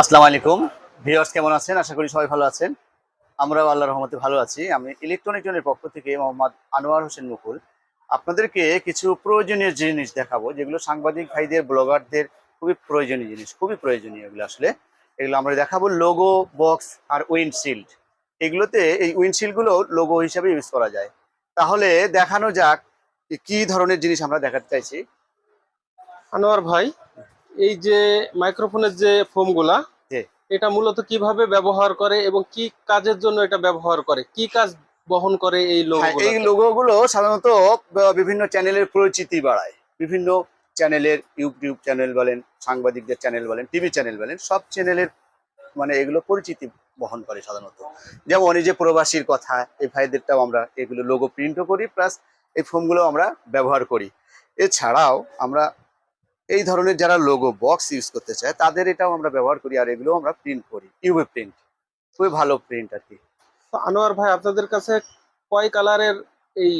আসসালামু আলাইকুম। ভিউয়ার্স, কেমন আছেন? আশা করি সবাই ভালো আছেন। আমরাও আল্লাহর রহমতে ভালো আছি। আমি ইলেকট্রনিক জনের পক্ষ থেকে মোহাম্মদ আনোয়ার হোসেন মুকুল আপনাদেরকে কিছু প্রয়োজনীয় জিনিস দেখাবো, যেগুলো সাংবাদিক ভাইদের, ব্লগারদের খুবই প্রয়োজনীয় জিনিস, খুবই প্রয়োজনীয় এগুলো আসলে। এগুলো আমরা দেখাবো লোগো, বক্স আর উইন্ডশিল্ড। এগুলোতে এই উইন্ডশিল্ডগুলো লোগো হিসাবে ইউজ করা যায়। তাহলে দেখানো যাক কি ধরনের জিনিস আমরা দেখাতে চাইছি। আনোয়ার ভাই এই যে মাইক্রোফোনের যে ফোমগুলা। এটা মূলত কীভাবে ব্যবহার করে এবং কি কাজের জন্য এটা ব্যবহার করে? কি কাজ বহন করে এই লোগো এই লোগোগুলো সাধারণত বিভিন্ন চ্যানেলের পরিচিতি বাড়ায়। বিভিন্ন চ্যানেলের ইউটিউব চ্যানেল বলেন সাংবাদিকদের চ্যানেল বলেন টিভি চ্যানেল বলেন সব চ্যানেলের মানে এগুলো পরিচিতি বহন করে সাধারণত। যেমন এই যে প্রবাসীর কথা এই ভাইদেরটাও আমরা এগুলো লোগো প্রিন্টও করি প্লাস এই ফোমগুলো আমরা ব্যবহার করি। এছাড়াও আমরা এই ধরনের যারা লোগো বক্স ইউজ করতে চায় তাদের এটাও আমরা ব্যবহার করি আর এগুলো আমরা প্রিন্ট করি। ইউভি প্রিন্ট খুবই ভালো প্রিন্ট আর কি। আনোয়ার ভাই আপনাদের কাছে কয় কালারের এই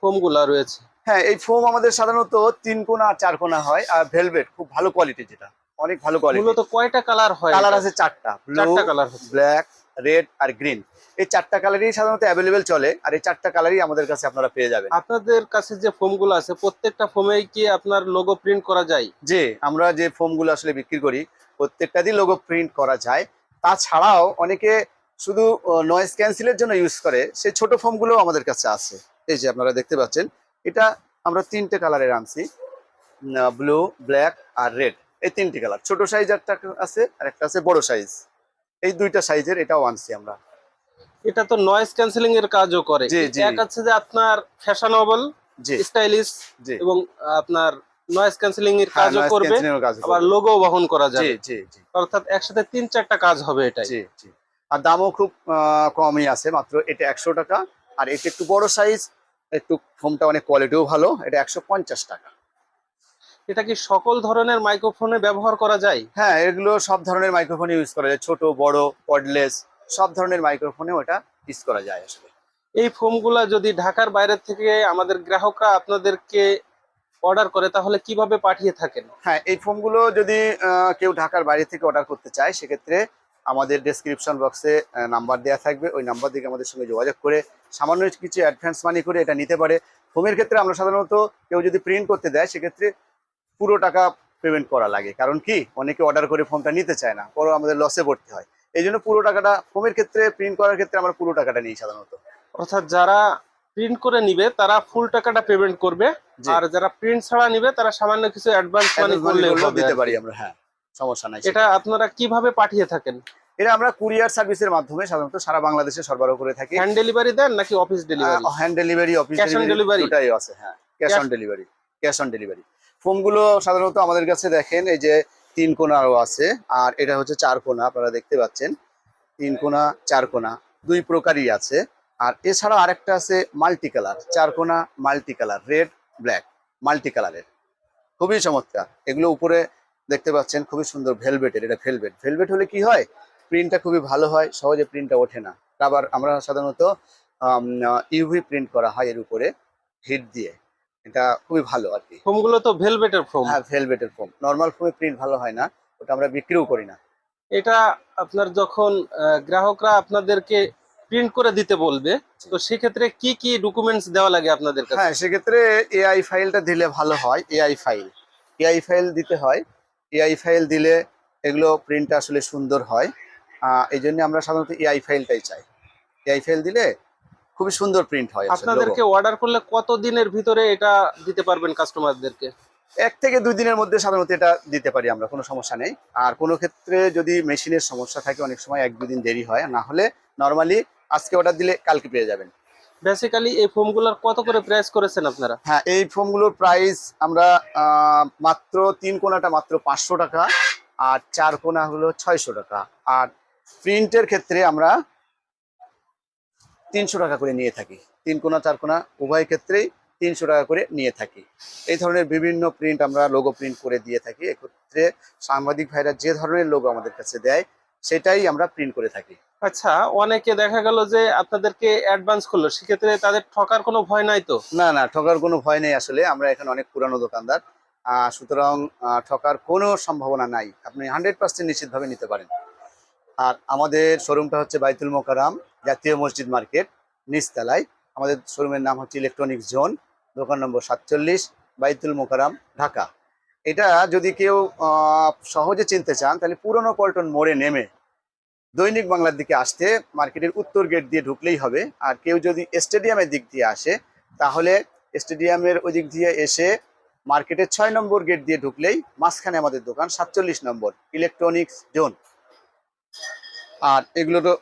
ফোমগুলা রয়েছে? হ্যাঁ এই ফোম আমাদের সাধারণত তিন কোনা আর চার কোনা হয় আর ভেলভেট খুব ভালো কোয়ালিটি যেটা অনেক ভালো কোয়ালিটি মূলত কয়টা কালার হয়? কালার আছে চারটা চারটা কালার ব্ল্যাক রেড আর গ্রিন এই চারটা কালারই সাধারণত অ্যাভেলেবেল চলে আর এই চারটা কালারই আমাদের কাছে আপনারা পেয়ে যাবেন। আপনাদের কাছে যে ফোমগুলো আছে প্রত্যেকটা ফোমেই কি আপনার লোগো প্রিন্ট করা যায়? যে আমরা যে ফোমগুলো আসলে বিক্রি করি প্রত্যেকটা দিয়ে লোগো প্রিন্ট করা যায়। তাছাড়াও অনেকে শুধু নয়েজ ক্যান্সেলের জন্য ইউজ করে সেই ছোট ফোমগুলো আমাদের কাছে আছে। এই যে আপনারা দেখতে পাচ্ছেন এটা আমরা তিনটে কালারের আনছি। ব্লু ব্ল্যাক আর রেড এই তিনটি কালার ছোট সাইজ একটা আছে আর একটা আছে বড় সাইজ এই দুইটা সাইজের এটাও আনছি আমরা। এটা তো নয়েজ ক্যান্সেলিং এর কাজও করে। এক আছে যে আপনার ফ্যাশনেবল স্টাইলিশ এবং আপনার নয়েজ ক্যান্সেলিং এর কাজও করবে আবার লোগো বহন করা যাবে। জি জি অর্থাৎ একসাথে তিন চারটা কাজ হবে এটা জি জি। আর দামও খুব কমই আছে মাত্র এটা একশো টাকা। আর এটা একটু বড় সাইজ একটু ফোনটা অনেক কোয়ালিটিও ভালো এটা একশো পঞ্চাশ টাকা। এটা কি সকল ধরনের মাইক্রোফোনে ব্যবহার করা যায়? হ্যাঁ এগুলো সব ধরনের মাইক্রোফোন ইউজ করা যায় ছোট বড় কর্ডলেস সব ধরনের মাইক্রোফোনে ওটা ইউজ করা যায় আসলে। এই ফোমগুলা যদি ঢাকার বাইরে থেকে আমাদের গ্রাহকরা আপনাদেরকে অর্ডার করে তাহলে কীভাবে পাঠিয়ে থাকেন? হ্যাঁ এই ফোনগুলো যদি কেউ ঢাকার বাইরে থেকে অর্ডার করতে চায় সেক্ষেত্রে আমাদের ডেসক্রিপশন বক্সে নাম্বার দেওয়া থাকবে। ওই নাম্বার থেকে আমাদের সঙ্গে যোগাযোগ করে সামান্য কিছু অ্যাডভান্স মানি করে এটা নিতে পারে। ফোমের ক্ষেত্রে আমরা সাধারণত কেউ যদি প্রিন্ট করতে দেয় সেক্ষেত্রে পুরো টাকা পেমেন্ট করা লাগে। কারণ কি? অনেকে অর্ডার করে ফোনটা নিতে চায় না পরে আমাদের লসে পড়তে হয়। এই জন্য পুরো টাকাটা ফোমের ক্ষেত্রে প্রিন্ট করার ক্ষেত্রে আমরা পুরো টাকাটা নিই সাধারণত। অর্থাৎ যারা প্রিন্ট করে নিবে তারা ফুল টাকাটা পেমেন্ট করবে। আর যারা প্রিন্ট ছাড়া নিবে তারা সামান্য কিছু অ্যাডভান্স মানি করলে দিতে পারি আমরা হ্যাঁ সমস্যা নাই এটা আপনারা কীভাবে পাঠিয়ে থাকেন? এটা আমরা কুরিয়ার সার্ভিসের মাধ্যমে সাধারণত সারা বাংলাদেশে সরবরাহ করে থাকি। হ্যান্ড ডেলিভারি দেন নাকি office delivery hand delivery office delivery? দুটাই আছে হ্যাঁ cash on delivery cash on delivery ফোনগুলো সাধারণত আমাদের কাছে দেখেন এই যে তিন কোনারও আছে, আর এটা হচ্ছে চার কোনা, আপনারা দেখতে পাচ্ছেন। তিন কোনা, চার কোনা, দুই প্রকারই আছে। আর এছাড়া আরেকটা আছে মাল্টি কালার চার কোনা multi colour red, black multi কালারের খুবই চমৎকার। এগুলো উপরে দেখতে পাচ্ছেন, খুবই সুন্দর ভেলভেটের, এটা ভেলভেট। ভেলভেট হলে কি হয়? প্রিন্টটা খুবই ভালো হয়, সহজে প্রিন্টটা ওঠে না। আবার আমরা সাধারণত ইউভি প্রিন্ট করা হয় এর উপরে, হিট দিয়ে। এটা খুবই ভালো আর কি। ফোমগুলো তো ভেলভেটের ফোম হ্যাঁ ভেলভেটের ফোম নর্মাল ফোমে প্রিন্ট ভালো হয় না ওটা আমরা বিক্রিও করি না। এটা আপনার যখন গ্রাহকরা আপনাদেরকে প্রিন্ট করে দিতে বলবে তো সেক্ষেত্রে কি কি ডকুমেন্টস দেওয়া লাগে আপনাদের কাছে? হ্যাঁ সেক্ষেত্রে এআই ফাইলটা দিলে ভালো হয় এআই ফাইল এআই ফাইল দিতে হয় এআই ফাইল দিলে এগুলো প্রিন্টটা আসলে সুন্দর হয়। এই জন্য আমরা সাধারণত এআই ফাইলটাই চাই। এআই ফাইল দিলে খুবই সুন্দর প্রিন্ট হয় আপনাদেরকে অর্ডার করলে কত দিনের ভিতরে এটা দিতে পারবেন কাস্টমারদেরকে এক থেকে দুই দিনের মধ্যে সাধারণত এটা দিতে পারি আমরা কোনো সমস্যা নেই। আর কোনো ক্ষেত্রে যদি মেশিনের সমস্যা থাকে অনেক সময় এক দুদিন দেরি হয় না হলে নর্মালি আজকে অর্ডার দিলে কালকে পেয়ে যাবেন। বেসিক্যালি এই ফোমগুলোর কত করে প্রাইস করেছেন আপনারা? হ্যাঁ এই ফোমগুলোর প্রাইস আমরা মাত্র তিন কোনাটা মাত্র পাঁচশো টাকা আর চার কোনা হলো ছয়শো টাকা। আর প্রিন্টের ক্ষেত্রে আমরা তিনশো টাকা করে নিয়ে থাকি। তিন কোনা চার কোনা উভয় ক্ষেত্রেই তিনশো টাকা করে নিয়ে থাকি। এই ধরনের বিভিন্ন প্রিন্ট আমরা লোগো প্রিন্ট করে দিয়ে থাকি। এক্ষেত্রে সাংবাদিক ভাইরা যে ধরনের লোগো আমাদের কাছে দেয় সেটাই আমরা প্রিন্ট করে থাকি। আচ্ছা অনেকে দেখা গেল যে আপনাদেরকে অ্যাডভান্স করল সেক্ষেত্রে তাদের ঠকার কোনো ভয় নাই তো? না না ঠকার কোনো ভয় নেই আসলে। আমরা এখানে অনেক পুরানো দোকানদার। সুতরাং ঠকার কোনো সম্ভাবনা নাই। আপনি হান্ড্রেড পার্সেন্ট নিশ্চিতভাবে নিতে পারেন। আর আমাদের শোরুমটা হচ্ছে বাইতুল মোকারাম জাতীয় মসজিদ মার্কেট, নিচতলায়। আমাদের শোরুমের নাম হচ্ছে ইলেকট্রনিক্স জোন দোকান নম্বর সাতচল্লিশ, বাইতুল মোকারাম ঢাকা। এটা যদি কেউ সহজে চিনতে চান, তাহলে পুরনো পল্টন মোড়ে নেমে দৈনিক বাংলার দিকে আসতে মার্কেটের উত্তর গেট দিয়ে ঢুকলেই হবে। আর কেউ যদি স্টেডিয়ামের দিক দিয়ে আসে, তাহলে স্টেডিয়ামের ওই দিক দিয়ে এসে মার্কেটের ছয় নম্বর গেট দিয়ে ঢুকলেই মাঝখানে আমাদের দোকান, সাতচল্লিশ নম্বর ইলেকট্রনিক্স জোন আর এগুলো তো